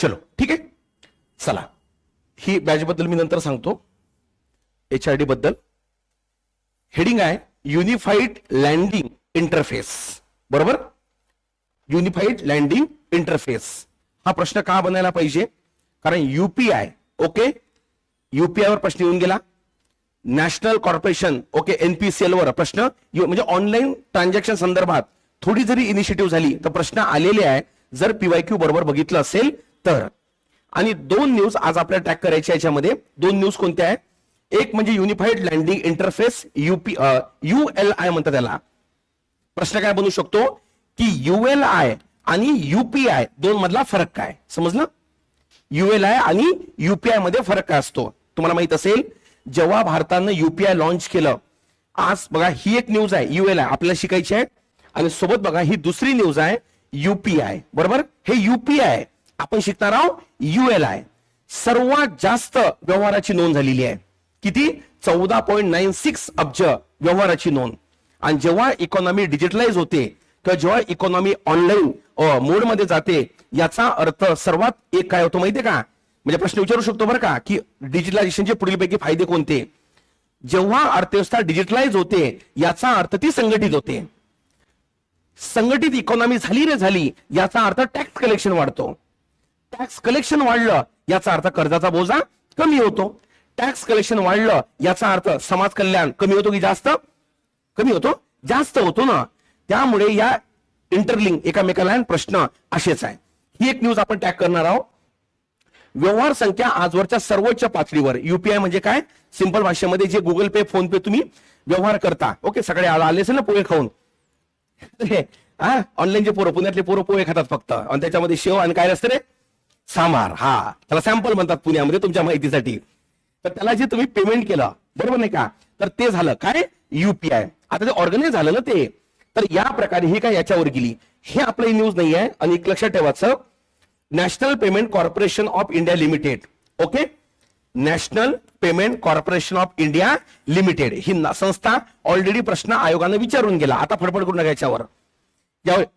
चलो ठीक आहे? चला. ही बॅच बद्दल मी नंतर सांगतो. एच आर डी बद्दल. हेडिंग आहे युनिफाईड लँडिंग इंटरफेस बरोबर? युनिफाईड लँडिंग इंटरफेस हा प्रश्न का बनायला पाहिजे? कारण युपीआय ओके युपीआय वर प्रश्न येऊन गेला. नॅशनल कॉर्पोरेशन ओके एनपीसीएल वर प्रश्न म्हणजे ऑनलाईन ट्रान्झॅक्शन संदर्भात थोडी जरी इनिशिएटिव्ह झाली तर प्रश्न आलेले आहे. जर पीवायक्यू बरोबर बघितलं असेल तर. आणि दोन न्यूज आज आपल्याला ट्रॅक करायच्या याच्यामध्ये. दोन न्यूज कोणत्या आहेत? एक म्हणजे unified landing interface U P U L I म्हणतात त्याला. प्रश्न काय बनू शकतो? की युएल आय आणि युपीआय दोन मधला फरक काय? समजलं? युएलआय आणि युपीआयमध्ये फरक काय असतो? तुम्हाला माहीत असेल जेव्हा भारतानं युपीआय लॉन्च केलं आज बघा ही एक न्यूज आहे युएलआय आपल्याला शिकायची आहे. आणि सोबत बघा ही दुसरी न्यूज आहे युपीआय बरोबर? हे युपीआय आपण शिकणार आहोत युएलआय सर्वात जास्त व्यवहाराची नोंद झालेली आहे. किती? चौदा पॉईंट नाईन सिक्स अब्ज व्यवहाराची नोंद. आणि जेव्हा इकॉनॉमी डिजिटलाइज होते किंवा जेव्हा इकॉनॉमी ऑनलाईन मोडमध्ये जाते याचा अर्थ सर्वात एक काय होतो माहितीये का? म्हणजे प्रश्न विचारू शकतो बरं का की डिजिटलायझेशनचे पुढीलपैकी फायदे कोणते? जेव्हा अर्थव्यवस्था डिजिटलाइज होते याचा अर्थ ती संघटित होते. संघटित इकॉनॉमी झाली रे झाली याचा अर्थ टॅक्स कलेक्शन वाढतो. टॅक्स कलेक्शन वाढलं याचा अर्थ कर्जाचा बोजा कमी होतो. टॅक्स कलेक्शन वाढलं याचा अर्थ समाज कल्याण कमी होतो की जास्त? कमी होतो. जास्त होतो ना. त्यामुळे या इंटरलिंग एकामेकाला प्रश्न असेच आहे ही एक न्यूज आपण टॅग करणार आहोत. व्यवहार संख्या आजवरच्या सर्वोच्च पातळीवर युपीआय म्हणजे काय? सिंपल भाषेमध्ये जे गुगल पे फोन पे तुम्ही व्यवहार करता. ओके सगळे आला- आले असेल ना पोहे खाऊन? ऑनलाईनचे पोरं पुण्यातले पोरं पोहे खातात फक्त. आणि त्याच्यामध्ये शेव आणि काय असतं रे? सामार हा. त्याला सॅम्पल म्हणतात पुण्यामध्ये तुमच्या माहितीसाठी. तर त्याला जे तुम्ही पेमेंट केलं बरोबर नाही का? तर ते झालं काय? युपीआय आता ते ऑर्गनाईज झालं ना ते. तर या प्रकारे ही काय याच्यावर गेली? हे आपलं न्यूज नाही आहे. आणि एक लक्षात ठेवायचं national payment corporation of India limited okay national payment corporation of India limited ही संस्था ऑलरेडी प्रश्न आयोगानं विचारून गेला. आता फडफड करू नका याच्यावर.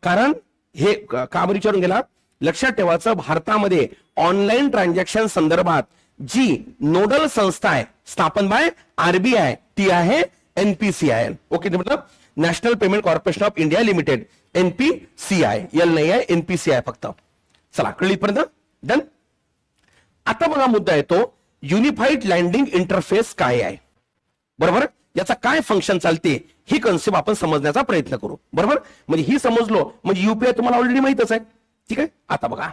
कारण हे काम का बरं विचारून गेला. लक्षात ठेवायचं भारतामध्ये ऑनलाईन ट्रान्झॅक्शन संदर्भात जी नोडल संस्था आहे स्थापन बाय आरबीआय ती आहे एनपीसीआय ओके ते मतलब national payment corporation of India limited NPCI L नाही आहे एनपीसीआय फक्त. चला कळली पर्यंत डन आता बघा मुद्दा येतो युनिफाईड लँडिंग इंटरफेस काय आहे? बरोबर? याचा काय फंक्शन चालते ही कन्सेप्ट आपण समजण्याचा प्रयत्न करू. बरोबर? म्हणजे ही समजलो म्हणजे युपीआय तुम्हाला ऑलरेडी माहितच आहे. ठीक आहे? आता बघा.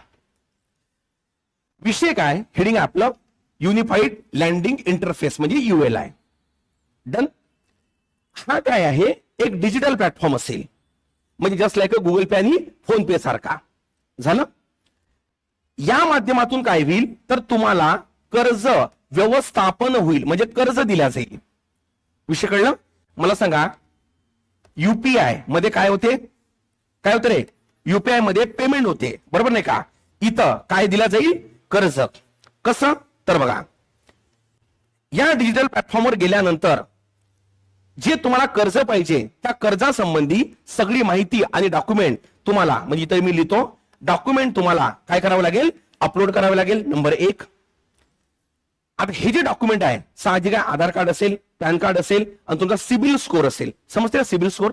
विषय काय? हेडिंग आहे आपलं युनिफाईड लँडिंग इंटरफेस म्हणजे युएल आय डन हा काय आहे? एक डिजिटल प्लॅटफॉर्म असेल. म्हणजे जस्ट लाईक गुगल पे आणि फोन पे सारखा. झालं? या माध्यमातून काय होईल? तर तुम्हाला कर्ज व्यवस्थापन होईल. म्हणजे कर्ज दिल्या जाईल. विषय कळलं? मला सांगा. युपीआयमध्ये काय होते? काय होतं रे? युपीआयमध्ये पेमेंट होते. बरोबर नाही का? इथं काय दिला जाईल? कर्ज. कसं? तर बघा. या डिजिटल प्लॅटफॉर्मवर गेल्यानंतर जे तुम्हाला कर्ज पाहिजे त्या कर्जासंबंधी सगळी माहिती आणि डॉक्युमेंट तुम्हाला म्हणजे इथे मी लिहितो डॉक्युमेंट तुम्हाला काय करावं लागेल? अपलोड करावे लागेल. नंबर एक. आता हे जे डॉक्युमेंट आहे साहजिक आहे आधार कार्ड असेल पॅन कार्ड असेल आणि तुमचा सिबिल स्कोर असेल. समजते ना सिबिल स्कोर?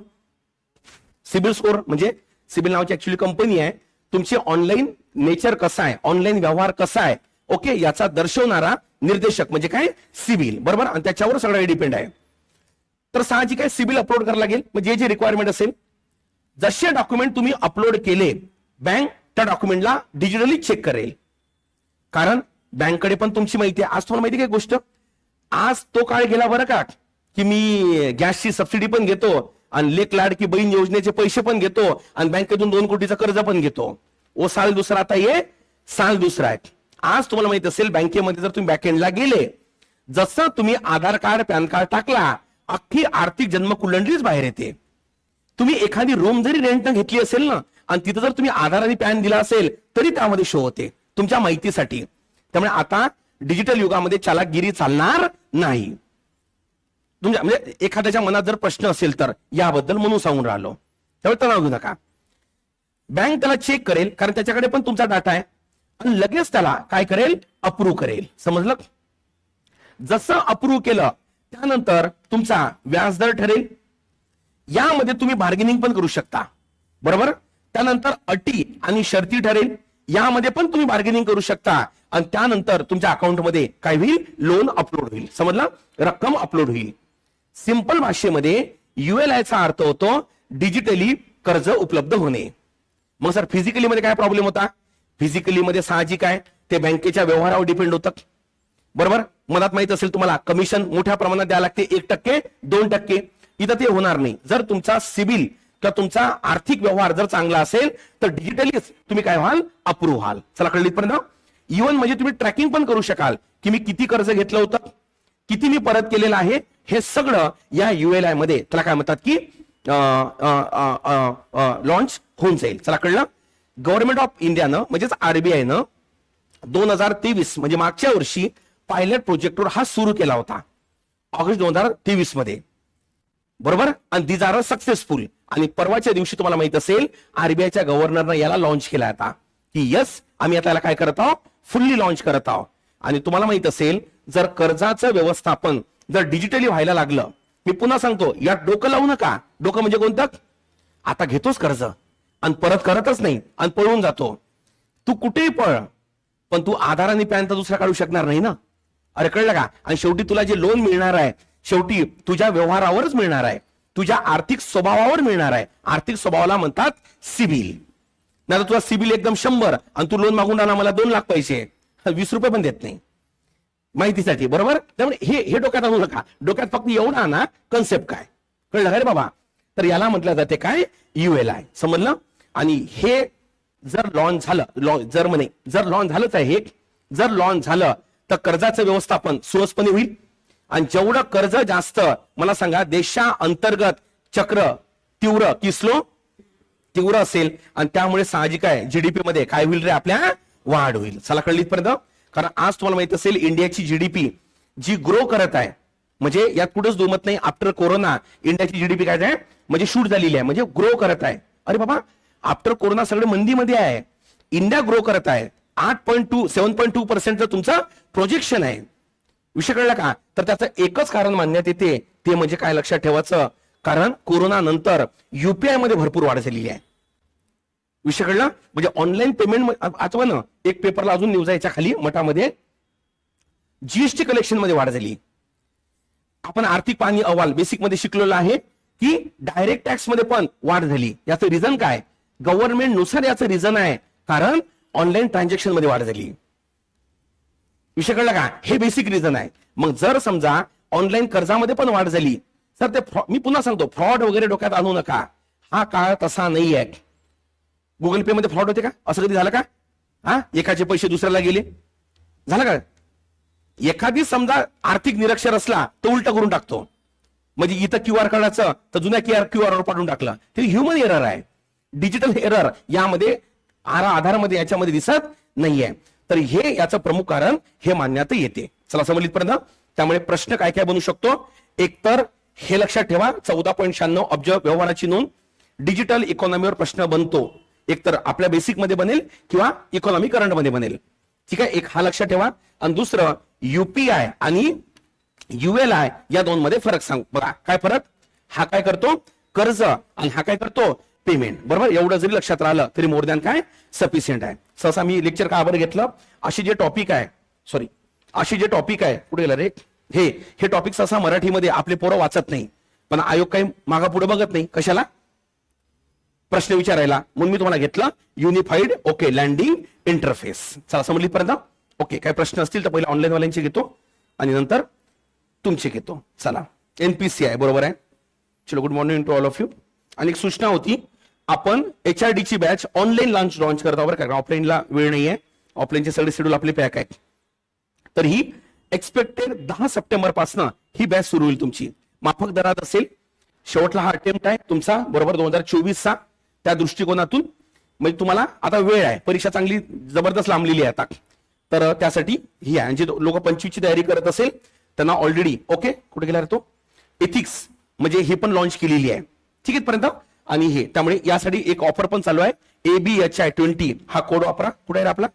सिबिल स्कोर म्हणजे सिबिल नावाची ऍक्च्युली कंपनी आहे. तुमची ऑनलाईन नेचर कसा आहे? ऑनलाईन व्यवहार कसा आहे? ओके याचा दर्शवणारा निर्देशक म्हणजे काय? सिबिल. बरोबर? आणि त्याच्यावर सगळं डिपेंड आहे. तर साहजिक आहे सिबिल अपलोड करायला लागेल? म्हणजे जे रिक्वायरमेंट असेल जसे डॉक्युमेंट तुम्ही अपलोड केले बँक त्या डॉक्युमेंटला डिजिटली चेक करेल. कारण बँककडे पण तुमची माहिती आहे. आज तुम्हाला माहिती काय गोष्ट? आज तो काळ गेला बरं का की मी गॅसची सबसिडी पण घेतो. आणि लेक लाडकी बहीण योजनेचे पैसे पण घेतो आणि बँकेतून दोन कोटीचा कर्ज पण घेतो. ओ साल दुसरा आता ये साल दुसरा आहे. आज तुम्हाला माहीत असेल बँकेमध्ये जर तुम्ही बॅकएंडला गेले जसं तुम्ही आधार कार्ड पॅन कार्ड टाकला अख्खी आर्थिक जन्म कुलंडलीच बाहेर येते. तुम्ही एखादी रूम जरी रेंटनं घेतली असेल ना आणि तिथं जर तुम्ही आधार आणि पॅन दिला असेल तरी त्यामध्ये शो होते तुमच्या माहितीसाठी. त्यामुळे आता डिजिटल युगामध्ये चालाकगिरी चालणार नाही. तुमच्या म्हणजे एखाद्याच्या मनात जर प्रश्न असेल तर याबद्दल म्हणून सांगून राहिलो. त्यामुळे तणाव घेऊ नका. बँक त्याला चेक करेल कारण त्याच्याकडे पण तुमचा डाटा आहे. आणि लगेच त्याला काय करेल? अप्रूव्ह करेल. समजलं? जसं अप्रूव्ह केलं त्यानंतर तुमचा व्याजदर ठरेल. यामध्ये तुम्ही बार्गेनिंग पण करू शकता. बरोबर? त्यानंतर अटी आणि शर्ती ठरेल. यामध्ये पण तुम्ही बार्गेनिंग करू शकता. आणि त्यानंतर तुमच्या अकाउंटमध्ये काय होईल लोन अपलोड होईल. समजलं? रक्कम अपलोड होईल. सिंपल भाषेमध्ये युएलआयचा अर्थ होतो डिजिटली कर्ज उपलब्ध होणे. मग सर फिजिकली मध्ये काय प्रॉब्लेम होता? फिजिकली मध्ये साहजिक आहे. ते बँकेच्या व्यवहारावर डिपेंड होतं. बरोबर? मनात माहीत असेल तुम्हाला कमिशन मोठ्या प्रमाणात द्यावं लागते. एक टक्के दोन टक्के. इथं ते होणार नाही. जर तुमचा सिबिल किंवा तुमचा आर्थिक व्यवहार जर चांगला असेल तर डिजिटलीच तुम्ही काय व्हाल? अप्रूव्ह व्हाल. चला कळली पर्यंत इव्हन म्हणजे तुम्ही ट्रॅकिंग पण करू शकाल की मी किती कर्ज घेतलं होतं. किती मी परत केलेलं आहे. हे सगळं या युएलआयमध्ये त्याला काय म्हणतात की लॉन्च होऊन जाईल. चला कळलं? गव्हर्नमेंट ऑफ इंडियानं म्हणजेच आरबीआयनं दोन हजार तेवीस म्हणजे मागच्या वर्षी पायलट प्रोजेक्टवर हा सुरू केला होता. ऑगस्ट दोन हजार तेवीसमध्ये. बरोबर? आणि दीज आर सक्सेसफुल आणि परवाच्या दिवशी तुम्हाला माहीत असेल आरबीआयच्या गव्हर्नरनं याला लॉन्च केला होता की यस आम्ही आता याला काय करत आहोत? फुल्ली लॉन्च करत आहोत. आणि तुम्हाला माहीत असेल जर कर्जाचं व्यवस्थापन जर डिजिटली व्हायला लागलं मी पुन्हा सांगतो यात डोकं लावू नका. डोकं म्हणजे कोणतं? आता घेतोच कर्ज. आणि परत करतच नाही आणि पळून जातो. तू कुठेही पळ पण तू आधार आणि पॅन तर दुसरा काढू शकणार नाही ना? अरे कळलं का? आणि शेवटी तुला जे लोन मिळणार आहे शेवटी तुझ्या व्यवहारावरच मिळणार आहे. तुझ्या आर्थिक स्वभावावर मिळणार आहे. आर्थिक स्वभावाला म्हणतात सिबिल. नाही तुझा सिबिल एकदम शंभर आणि तू लोन मागून राहणार मला दोन लाख पैसे. वीस रुपये पण देत नाही. माहितीसाठी बरोबर? त्यामुळे हे हे डोक्यात आणू नका. डोक्यात फक्त एवढा ना कन्सेप्ट काय? कळलं का रे बाबा? तर याला म्हटलं जाते काय? युएल आय समजलं? आणि हे जर लॉन्च झालं लॉ जर म्हणे जर लॉन्च झालंच आहे हे जर लॉन्च झालं तर कर्जाचं व्यवस्थापन सुरसपणे होईल. आणि जेवढं कर्ज जास्त मला सांगा देशा अंतर्गत चक्र तीव्र कि स्लो तीव्र असेल. आणि त्यामुळे साहजिक आहे जीडीपी मध्ये काय होईल रे आपल्या? वाढ होईल. चला कळली पर्यंत कारण आज तुम्हाला माहीत असेल इंडियाची जीडीपी जी ग्रो करत आहे म्हणजे यात कुठेच दुमत नाही. आफ्टर कोरोना इंडियाची जीडीपी काय आहे म्हणजे शूट झालेली आहे म्हणजे ग्रो करत आहे. अरे बाबा आफ्टर कोरोना सगळे मंदीमध्ये आहे. इंडिया ग्रो करत आहे. आठ point two seven point two पर्सेंटचं तुमचं प्रोजेक्शन आहे. विषय कळला का? तर त्याचं एकच कारण मानण्यात येते ते म्हणजे काय लक्षात ठेवायचं? कारण कोरोना नंतर युपीआयमध्ये भरपूर वाढ झालेली आहे. विषय कळला म्हणजे ऑनलाईन पेमेंट आठवा ना एक पेपरला अजून न्यूज याच्या खाली मठामध्ये. जीएसटी कलेक्शनमध्ये वाढ झाली. आपण आर्थिक पाणी अहवाल बेसिकमध्ये शिकलेलो आहे की डायरेक्ट टॅक्समध्ये पण वाढ झाली. याचं रिझन काय? गव्हर्नमेंटनुसार याचं रिझन आहे. कारण ऑनलाईन ट्रान्झॅक्शनमध्ये वाढ झाली. विषय कळला का? हे बेसिक रिझन आहे. मग जर समजा ऑनलाईन कर्जामध्ये पण वाढ झाली तर ते मी पुन्हा सांगतो फ्रॉड वगैरे डोक्यात आणू नका. हा काळ तसा नाही आहे गुगल पे मध्ये फ्रॉड होते का? असं कधी झालं का? हा? एकाचे पैसे दुसऱ्याला गेले. झालं का? एखादी समजा आर्थिक निरक्षर असला तो उलटा करून टाकतो. म्हणजे इथं क्यू आर कार्डाचं तर जुन्या क्यू आर क्यू आर पाठवून टाकलं. हे ह्युमन एरर आहे. डिजिटल एरर यामध्ये आरा आधारमध्ये याच्यामध्ये दिसत नाहीये. तर हे याचं प्रमुख कारण हे मानण्यात येते. चला समजलीत पर्यंत त्यामुळे प्रश्न काय काय बनू शकतो? एकतर हे लक्षात ठेवा. चौदा पॉईंट शहाण्णव अब्ज व्यवहाराची नोंद. डिजिटल इकॉनॉमीवर प्रश्न बनतो. एकतर आपल्या बेसिकमध्ये बनेल किंवा इकॉनॉमी करंटमध्ये बनेल. ठीक आहे? एक हा लक्षात ठेवा. आणि दुसरं युपीआय आणि युएलआय या दोन मध्ये फरक सांग. बघा काय फरक? हा काय करतो? कर्ज आणि हा काय करतो? पेमेंट बरोबर? एवढं जरी लक्षात राहिलं तरी मोर दॅन काय? सफिशियंट आहे. सहसा मी लेक्चर का बरं घेतलं? अशी जे टॉपिक आहे सॉरी अशी जे टॉपिक आहे कुठे गेलं रे? हे हे टॉपिक सहसा मराठीमध्ये आपले पोरं वाचत नाही. पण आयोग काही मागा पुढे बघत नाही. कशाला? प्रश्न विचारायला. म्हणून मी तुम्हाला घेतला युनिफाईड ओके लँडिंग इंटरफेस चला समजली पर्यंत ओके काय प्रश्न असतील तर पहिले ऑनलाईन वाल्यांचे घेतो आणि नंतर तुमचे घेतो. चला एनपीसी आहे बरोबर आहे? चलो good morning to all of you आणि एक सूचना होती आपण एच आर ची बॅच ऑनलाईन लॉन्च लॉन्च करत आहोत कारण ऑफलाईनला वेळ नाही आहे ऑफलाईनचे सगळे शेड्यूल आपले पॅक आहेत. तर ही एक्सपेक्टेड दहा सप्टेंबरपासून ही बॅच सुरू होईल तुमची. माफक दरात असेल. शेवटला हा अटेम्प्ट आहे तुमचा बरोबर दोन हजार चोवीसचा. त्या दृष्टिकोनातून म्हणजे तुम्हाला आता वेळ आहे. परीक्षा चांगली जबरदस्त लांबलेली आहे आता. तर त्यासाठी ही आहे. जे लोक पंचवीसची तयारी करत असेल त्यांना ऑलरेडी ओके कुठे गेला तो? एथिक्स म्हणजे हे पण लॉन्च केलेली आहे. ठीक आहे पर्यंत आणि हे त्यामुळे यासाठी एक ऑफर पण चालू आहे. A B H I twenty हा कोड वापरा. कुठे आहे आपला?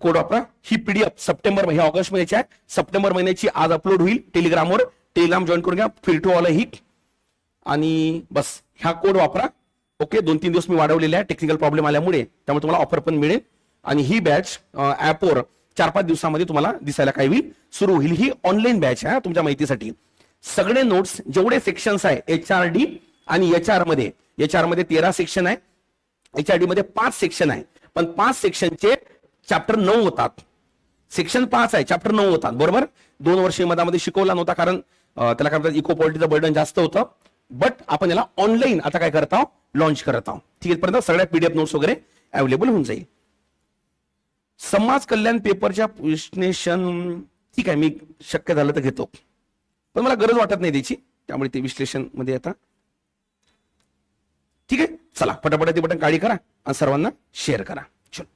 कोड वापरा. ही पीडीएफ सप्टेंबर ऑगस्ट महिन्याची आहे. सप्टेंबर महिन्याची आज अपलोड होईल. टेलिग्रामवर टेलिग्राम जॉईन करून घ्या. फ्री ऑल ही. आणि बस ह्या कोड वापरा. ओके दोन तीन दिवस मी वाढवलेले आहे टेक्निकल प्रॉब्लेम आल्यामुळे त्यामुळे तुम्हाला ऑफर पण मिळेल. आणि ही बॅच ऍपवर चार पाच दिवसामध्ये तुम्हाला दिसायला काय होईल. सुरू होईल ही ऑनलाईन बॅच आहे हा, तुमच्या माहितीसाठी. सगळे नोट्स जेवढे सेक्शन्स आहे एच आर डी आणि एच आरमध्ये एच आरमध्ये तेरा सेक्शन आहे. एच आर डी मध्ये पाच सेक्शन आहे. पण पाच सेक्शनचे चॅप्टर नऊ होतात. सेक्शन पाच आहे चॅप्टर नऊ होतात. बरोबर? दोन वर्ष मधामध्ये शिकवला नव्हता कारण त्याला काय म्हणतात इको पॉलिटीचं बर्डन जास्त होतं. बट आपण याला ऑनलाईन आता काय करत आहोत? लॉन्च करत आहोत. ठीक आहे पर्यंत सगळ्या पीडीएफ नोट्स वगैरे अवेलेबल होऊन जाईल. समाज कल्याण पेपरच्या विश्लेषण ठीक आहे मी शक्य झालं तर घेतो. पण मला गरज वाटत नाही त्याची. त्यामुळे ते विश्लेषणमध्ये आता. ठीक आहे चला पटापटा ते बटन काळी करा आणि सर्वांना शेअर करा.